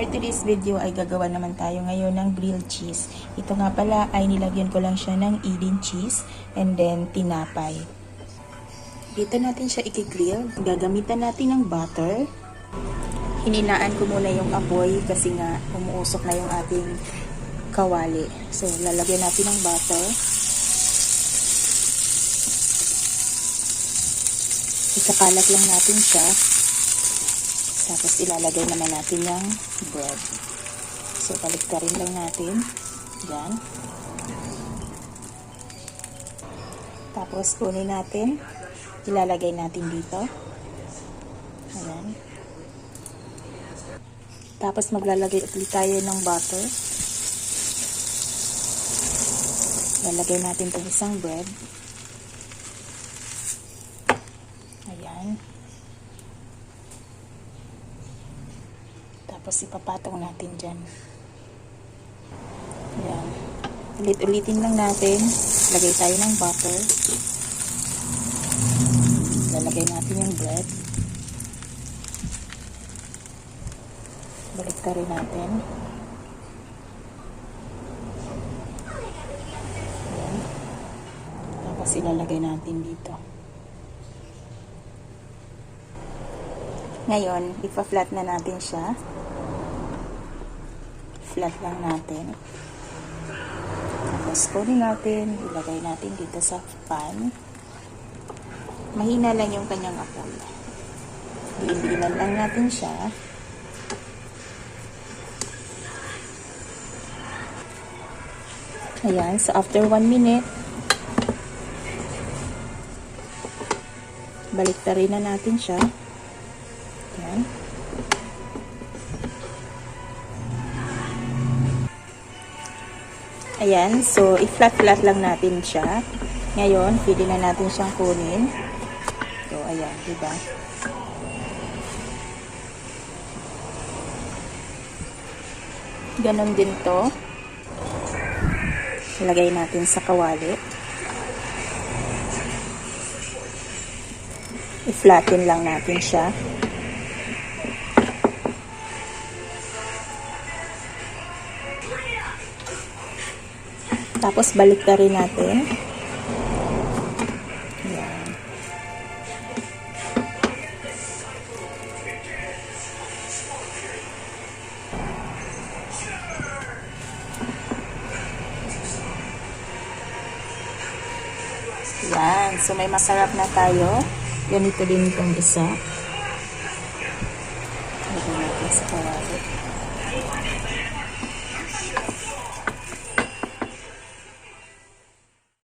for today's video ay gagawa naman tayo ngayon ng grilled cheese. Ito nga pala ay nilagyan ko lang siya ng Eden cheese and then tinapay. Dito natin siya ikigrill. Gagamitan natin ng butter. Hininaan ko muna yung apoy kasi nga umuusok na yung ating kawali. So, lalagyan natin ng butter. Ikakalat lang natin siya. Tapos ilalagay naman natin yung bread. So, baliktarin lang natin. Yan. Tapos, kunin natin. Ilalagay natin dito. Ayan. Tapos, maglalagay ulit tayo ng butter. Lalagay natin itong isang bread. Ayan. Tapos ipapatong natin dyan. Ayan. Ulit-ulitin lang natin. Lagay tayo ng butter. Lalagay natin yung bread. Balik rin natin. Ayan. Tapos ilalagay natin dito. Ngayon, ipa-flat na natin siya. Flat lang natin. Tapos, kunin natin, ilagay natin dito sa pan. Mahina lang yung kanyang apoy. Iibinan lang natin siya. Ayan, so after 1 minute, balik na natin siya. Ayan. Ayan, so i-flat-flat lang natin siya. Ngayon, pwede na natin siyang kunin. So, ayan, di ba? Ganon din to. Lagay natin sa kawali. I-flatten lang natin siya. Tapos balik na rin natin. Ayan. Yan. So, may masarap na tayo. Ganito din itong isa. Lagyan natin sa kawali.